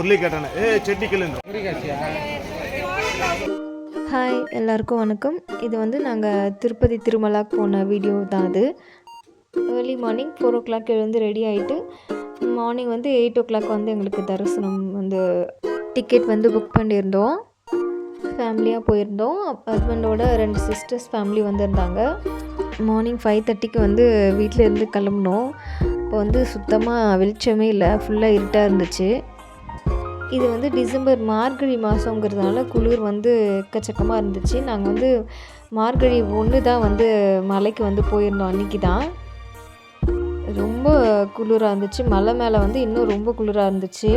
முரளி ஏ Shetty hi எல்லாருக்கும் வணக்கம். இது வந்து நாங்கள் திருப்பதி திருமலாக்கு போன வீடியோ தான் அது. Early morning four o'clock எழுந்து ரெடி ஆகிட்டு மார்னிங் வந்து எயிட் ஓ கிளாக் வந்து எங்களுக்கு தரிசனம் வந்து டிக்கெட் வந்து புக் பண்ணியிருந்தோம். ஃபேமிலியாக போயிருந்தோம். ஹஸ்பண்டோட ரெண்டு சிஸ்டர்ஸ் ஃபேமிலி வந்திருந்தாங்க. மார்னிங் ஃபைவ் தேர்ட்டிக்கு வந்து வீட்டிலேருந்து கிளம்புனோம். இப்போ வந்து சுத்தமாக வெளிச்சமே இல்லை. ஃபுல்லாக இருட்டாக இருந்துச்சு. இது வந்து டிசம்பர் மார்கழி மாதங்கிறதுனால குளிர் வந்து எக்கச்சக்கமாக இருந்துச்சு. நாங்கள் வந்து மார்கழி ஒன்று தான் வந்து மலைக்கு வந்து போயிருந்தோம் அன்றைக்கி தான். ரொம்ப குளிராக இருந்துச்சு. மலை மேலே வந்து இன்னும் ரொம்ப குளிராக இருந்துச்சு.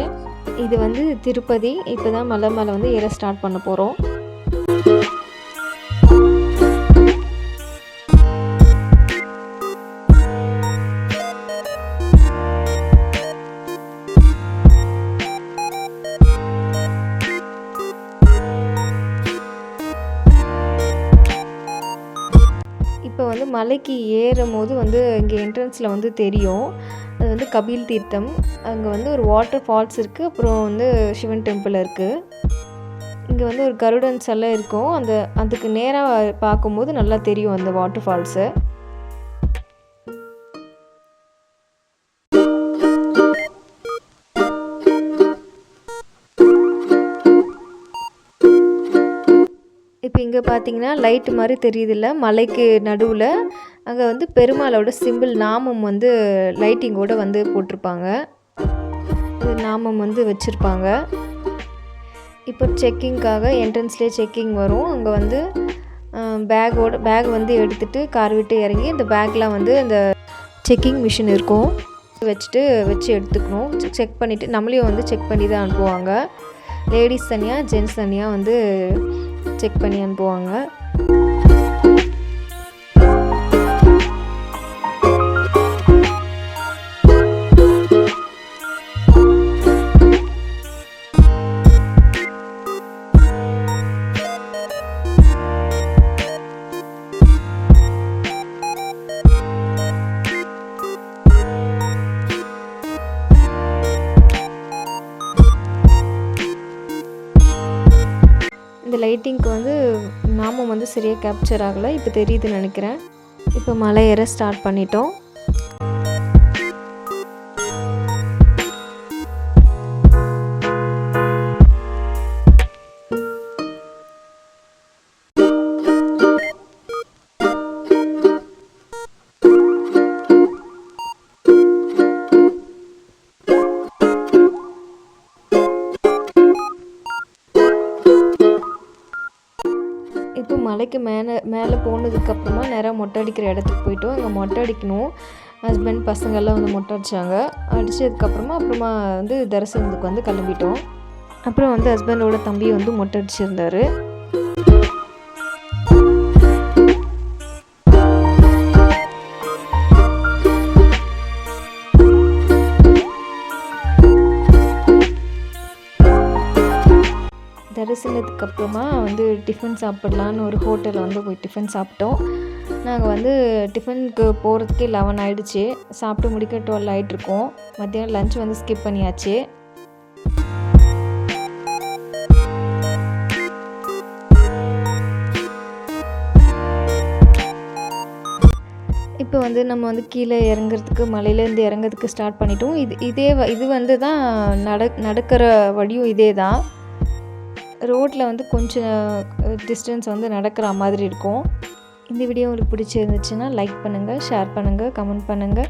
இது வந்து திருப்பதி. இப்போ தான் மலை மேலே வந்து ஏற ஸ்டார்ட் பண்ண போகிறோம் மலைக்கு ஏறும் போது வந்து இங்கே என்ட்ரன்ஸில் வந்து தெரியும். அது வந்து கபில் தீர்த்தம். அங்கே வந்து ஒரு வாட்டர் ஃபால்ஸ் இருக்குது அப்புறம் வந்து சிவன் டெம்பிள் இருக்குது இங்கே வந்து ஒரு கருடன் சிலை இருக்கும். அந்த அதுக்கு நேராக பார்க்கும்போது நல்லா தெரியும் அந்த வாட்டர் ஃபால்ஸு இப்போ இங்கே பார்த்தீங்கன்னா லைட்டு மாதிரி தெரியுதுல்ல மலைக்கு நடுவில். அங்கே வந்து பெருமாளோட சிம்பிள் நாமம் வந்து லைட்டிங்கோடு வந்து போட்டிருப்பாங்க. இது நாமம் வந்து வச்சுருப்பாங்க. இப்போ செக்கிங்க்காக என்ட்ரன்ஸ்லேயே செக்கிங் வரும். அங்கே வந்து பேக்கோட பேக் வந்து எடுத்துகிட்டு கார் விட்டு இறங்கி அந்த பேக்லாம் வந்து இந்த செக்கிங் மிஷின் இருக்கும். வச்சுட்டு வச்சு எடுத்துக்கணும். செக் பண்ணிவிட்டு நம்மளையும் வந்து செக் பண்ணி தான் அனுப்புவாங்க. லேடிஸ் தனியாக ஜென்ட்ஸ் தனியாக வந்து செக் பண்ணி அனுப்புவாங்க. இந்த லைட்டிங்க்கு வந்து நாமும் வந்து சரியாக கேப்சர் ஆகலை. இப்போ தெரியுதுன்னு நினைக்கிறேன். இப்போ மலை ஏற ஸ்டார்ட் பண்ணிட்டோம். இப்போ மலைக்கு மேலே மேலே போனதுக்கப்புறமா நேராக மொட்டை அடிக்கிற இடத்துக்கு போயிட்டோம். அங்கே மொட்டை அடிக்கணும். ஹஸ்பண்ட் பசங்கள்லாம் வந்து மொட்டை அடித்தாங்க அடித்ததுக்கப்புறமா அப்புறமா வந்து தரிசனத்துக்கு வந்து கிளம்பிட்டோம். அப்புறம் வந்து ஹஸ்பண்டோட தம்பி வந்து மொட்டை அடிச்சிருந்தார். தரிசனத்துக்கு அப்புறமா வந்து டிஃபன் சாப்பிட்லான்னு ஒரு ஹோட்டலில் வந்து போய் டிஃபன் சாப்பிட்டோம். நாங்கள் வந்து டிஃபனுக்கு போகிறதுக்கே லெவன் ஆகிடுச்சு சாப்பிட்டு முடிக்க டுவெல் ஆகிட்ருக்கோம் மத்தியானம் லஞ்ச் வந்து ஸ்கிப் பண்ணியாச்சு. இப்போ வந்து நம்ம வந்து கீழே இறங்குறதுக்கு மலையிலேருந்து இறங்குறதுக்கு ஸ்டார்ட் பண்ணிட்டோம். இது இதே வ- இது வந்து தான் நட நடக்கிற வழியும் இதே தான் ரோட்டில் வந்து கொஞ்சம் டிஸ்டன்ஸ் வந்து நடக்கிற மாதிரி இருக்கும். இந்த வீடியோ உங்களுக்கு பிடிச்சிருந்துச்சுன்னா லைக் பண்ணுங்கள் ஷேர் பண்ணுங்கள் கமெண்ட் பண்ணுங்கள்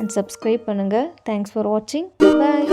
அண்ட் சப்ஸ்கிரைப் பண்ணுங்கள் தேங்க்ஸ் ஃபார் வாட்சிங் பாய்